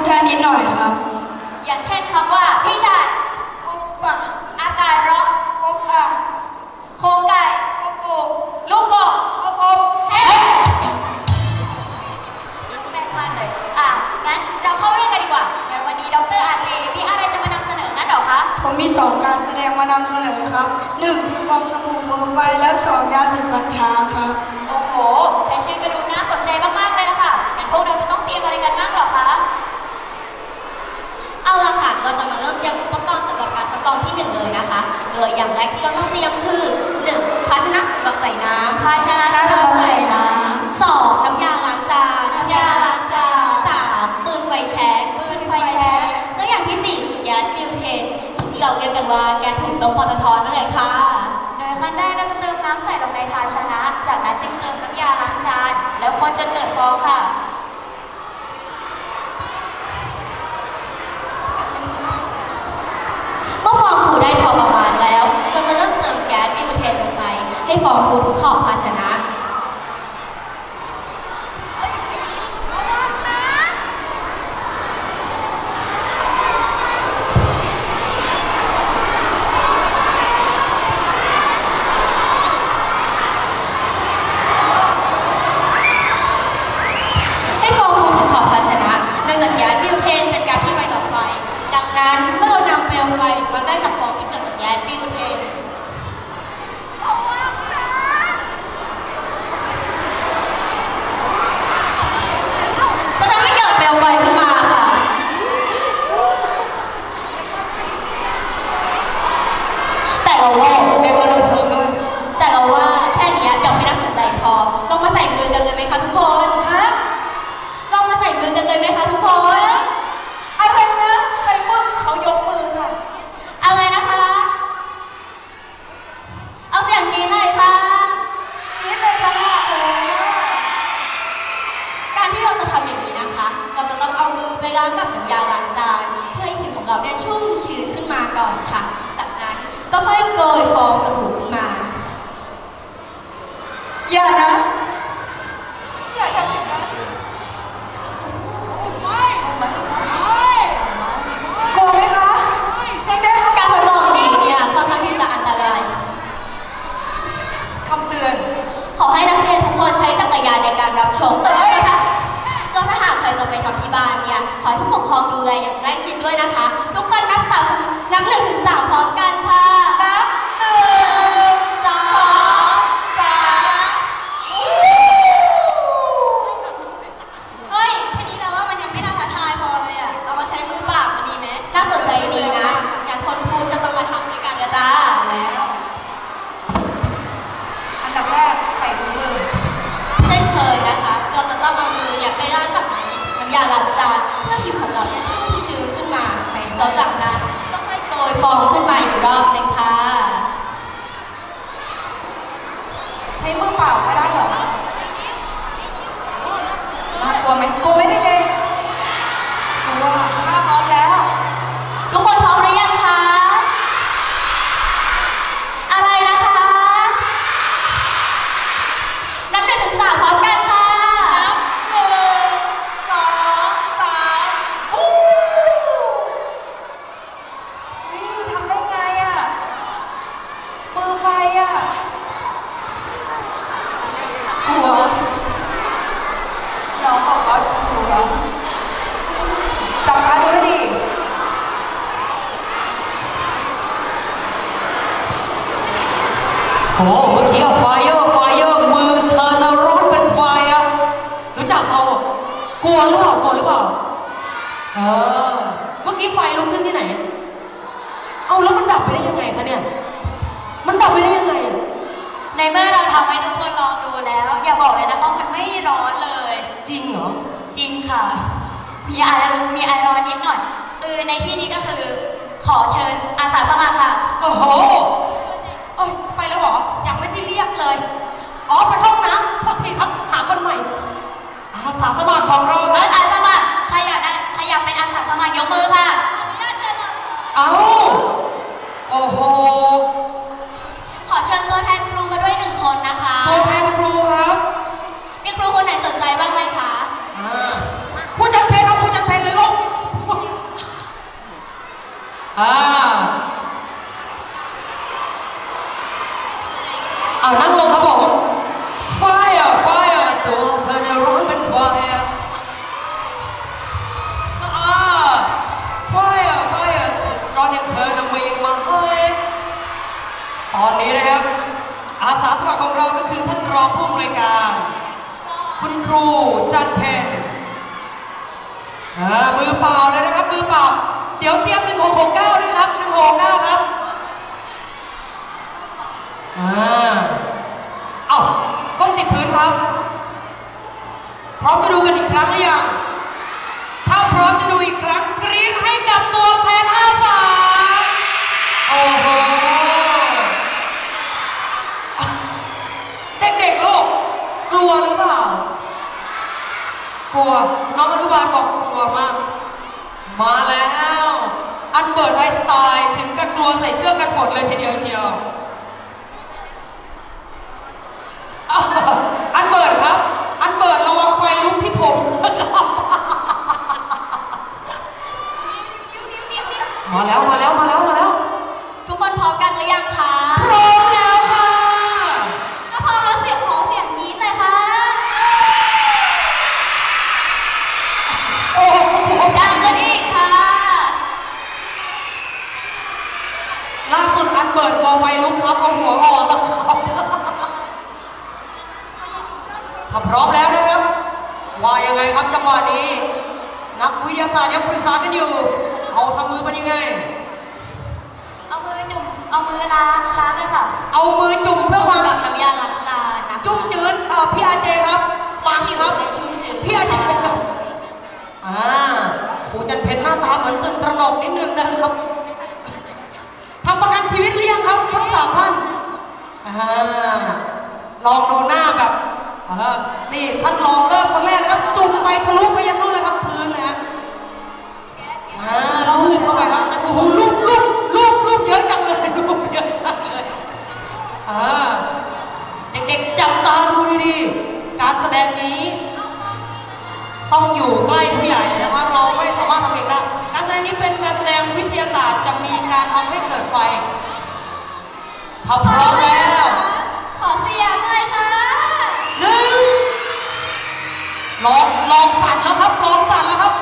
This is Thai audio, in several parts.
ดได้นิดหน่อยครับ อย่างเช่นคำว่า พี่ชายโอะอากาศร้อนโอะโครงไก่โอบลูกกบอบอบเฮ้แม่งมากเลย อะ งั้นเราเข้าเรื่องกันดีกว่าวันนี้ดรอาร์เรมีอะไรจะมานำเสนองั้นหรอคะ ผมมีสองการแสดงมานำเสนอครับหนึ่งคือฟองสบู่มือไฟและสองยาสีฟันชาครับ โอ้โห โอ้เมื่อกี้ไฟร์ไฟร์มือเธอนรุนเป็นไฟอะรู้จักเอากลัวหรือเปล่ากลัวหรือเปล่าเออเมื่อกี้ไฟลุขึ้นที่ไหน เอาแล้วมันดับไปได้ยังไงคะเนี่ย มันดับไปได้ยังไง ในเม่เราทำให้ทุกคนลองดูแล้ว อย่าบอกเลยนะว่ามันไม่ร้อนเลย จริงเหรอจริงค่ะ มีไอร้อนนิดหน่อย คือในที่นี้ก็คือขอเชิญอาสาสมัครค่ะ โอ้โหิครับ หาคนใหม่ อาสาสมัครของเราเอาสาสมัครใครอยากได้ใครอยากเป็นอาสาสมัครยกมือค่ะ เอาโอ้โหขอเชิญตัวแทนครูมาด้วยหนึ่งคนนะคะ ตัวแทนครูครับมีครูคนไหนสนใจบ้างไหมคะอ่าผู้จัดเพลครับผู้จัดเพลเลยลูกอ่าอ่านั่งลงครับผม ของเราก็คือท่านรองผู้อำนวยการ คุณครูจันเพนมือเปล่าเลยนะครับมือเปล่า เดี๋ยวเตรียม1669ด้วยครับ169ครับอ่าเอ้าก้มติดพื้นครับ พร้อมจะดูกันอีกครั้งหรือยังถ้าพร้อมจะดูอีกครั้ง กลัวน้องอนุบาลบอกกลัวมาก มาแล้ว อันเบิร์ดไอสไตล์ถึงกับกลัวใส่เสื้อกันฝนเลยทีเดียวเชียว ถ้าพร้อมแล้วนะครับ ว่ายังไงครับจังหวะนี้ นักวิทยาศาสตร์ยังปรึกษากันอยู่ เอาทำมือเป็นยังไง เอามือจุ่ม เอามือล้างล้างเลยค่ะ เอามือจุ่มเพื่อความกับน้ำยาล้างจานนะคะจุ่มจืดเอ่อพี่อาเจครับฟังผิวครับได้ชุ่มชื้นพี่อาเจอ่าครูจันเพนหน้าตาเหมือนตื่นตระหนกนิดนึงนะครับทำประกันชีวิตหรือยังครับทั้งสามท่านอ่าลองดูหน้าแบบเออ นี่ท่านลองเริ่มคนแรกนะครับ จุ่มไปทะลุไปยังนู่นเลยครับพื้นนะฮะอ่าลูบเข้าไปครับโอ้โหลูบลูบลูบลูบเยอะจังเลยลูบเยอะจังเลยอ่าเด็กๆจับตาดูดีๆการแสดงนี้ ต้องอยู่ใกล้ผู้ใหญ่นะคะเราไม่สามารถทำเองได้การแสดงนี้เป็นการแสดงวิทยาศาสตร์จะมีการทำให้เกิดไฟถ้าพร้อม ลองลองสั่นแล้วครับลองสั่นแล้วครับ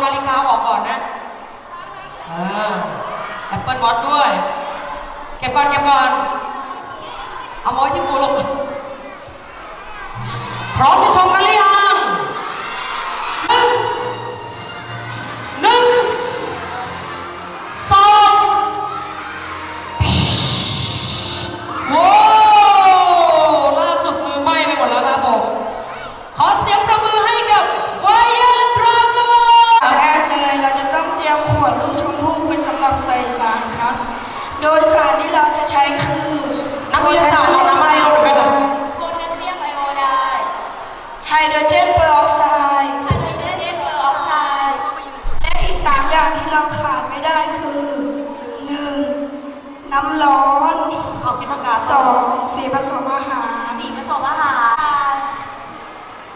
เลยนะครับเอานาฬิกาออกก่อนนะอ่าแอปเปิลวอทด้วย เก็บก่อนเก็บก่อนเอามาไว้ที่ครูลง พร้อมจะชมกันหรือยัง สองสีผสมอาหารสีผสมอาหาร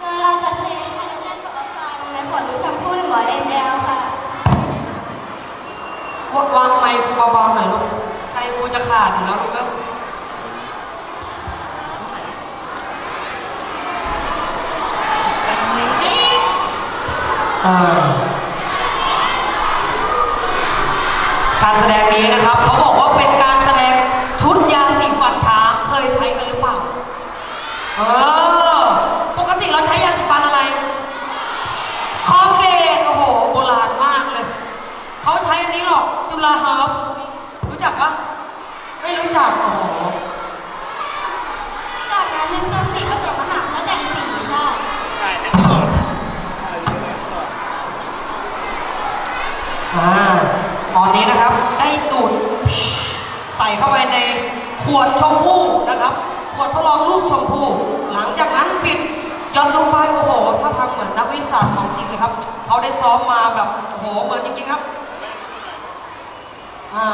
โดยเราจะเทไฮโดรเจนกับออกไซด์ลงในขวดดูแชมพูดหนึ่งว่าเอ็นแอลค่ะ วางไมค์เบาๆหน่อยลูกใจกูจะขาดอะแล้วลูกเอ้การแสดงนี้นะครั นนี้นะครับ ได้ดูดใส่เข้าไปในขวดชมพู่นะครับ ขวดทดลองลูกชมพู่หลังจากนั้นปิดย่อนลงไปโอ้โหถ้าทำเหมือนนักวิทยาศาสตร์ของจริงเลยครับ เขาได้ซ้อมมาแบบโอ้โหเหมือนจริงๆครับอ่า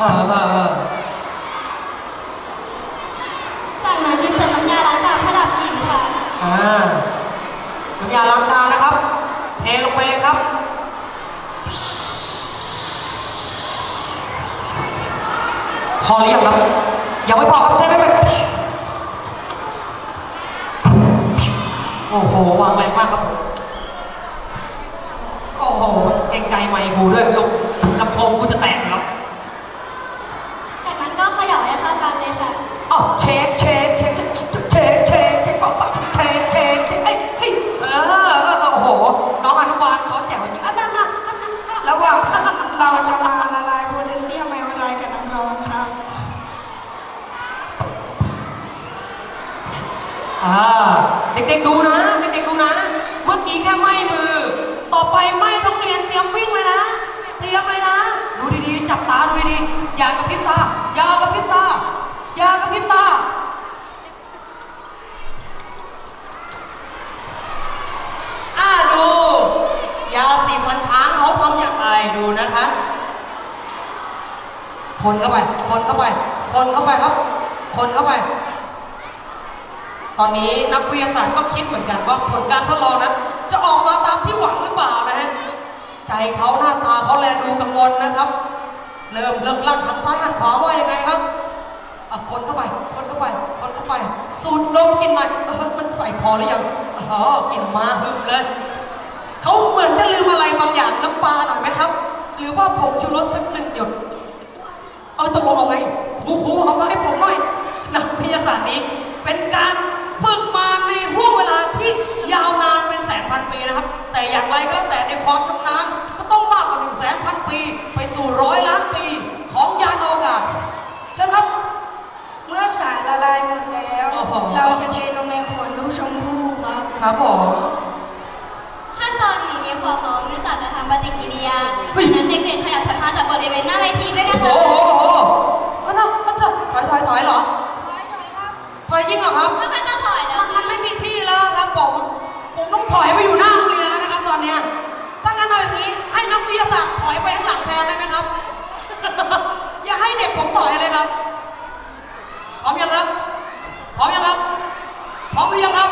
ออเออเออจากนั้นนึงเติมน้ำยาล้างจานเพื่อดับกลิ่นค่ะอ่าน้ำยาล้างจานนะครับ เทลงไปเลยครับ พอหรือยังครับยังไม่พอครับเทไม่เปโอ้โหวางแรงมากครับโอ้โหเก่งใจไมค์กูด้วยลูกลำโพงกูจะแตก อ่าเด็กๆดูนะเด็กๆดูนะ เมื่อกี้แค่ไหม้มือ ต่อไปไหม้ทั้งเรียนเตรียมวิ่งเลยนะเตรียมเลยนะ ดูดีๆ จับตาดูดีๆอย่ากระพริบตาอย่ากระพริบตาอย่ากระพริบตาอ่าดูยาสีฟันช้างเขาทำอย่างไรดูนะคะคนเข้าไปคนเข้าไปคนเข้าไปครับ คนเข้าไป ตอนนี้นักวิทยาศาสตร์ก็คิดเหมือนกันว่าผลการทดลองนั้น จะออกมาตามที่หวังหรือเปล่านะฮะ ใจเขาหน้าตาเขาแลดูกังวลนะครับ เริ่มเลิกลั่นหันซ้ายหันขวาว่ายังไงครับอะคนเข้าไป คนเข้าไป คนเข้าไป สูดดมกินหน่อยเออมันใส่คอหรือยังอ๋อกลินมาหึมเลย เขาเหมือนจะลืมอะไรบางอย่างน้ำปลาหน่อยไหมครับ หรือว่าผงชูรสสักหนึ่งหยด เออตกลงเอาไงครูครูเอามาให้ผมหน่อย แต่อย่างไรก็แต่ในความชำนาญก็ต้องมากกว่า1นึ่งแสนพันปี ไปสู่ร้อยล้านปีของยานอวกาศใช่ไหมครับเมื่อสารละลายหมดแล้ว เราจะเทลงในขวดลูกชมพู่ครับครับผมขั้นตอนนี้มีความร้อนเนื่องจากกาทำปฏิกิริยาดังนั้นเด็กๆขยับถอยท่างจากบริเวณหน้าเวทีด้วยนะคะโอ้โหโอ้โหมันจะมันจะถอยถอยถอยเหรอถอยถอยครับถอยจริงเหรอครับแล้วมันก็ถอยแล้วมันไม่มีที่แล้วครับผมผมต้องถอยไปอยู่หน้า เนี่ย ถ้างั้นเอาอย่างนี้ให้นักวิทยาศาสตร์ถอยไปข้างหลังแทนได้ไหมครับ อย่าให้เด็กผมถอยเลยครับ พร้อมยังครับ พร้อมยังครับ พร้อมหรือยังครับ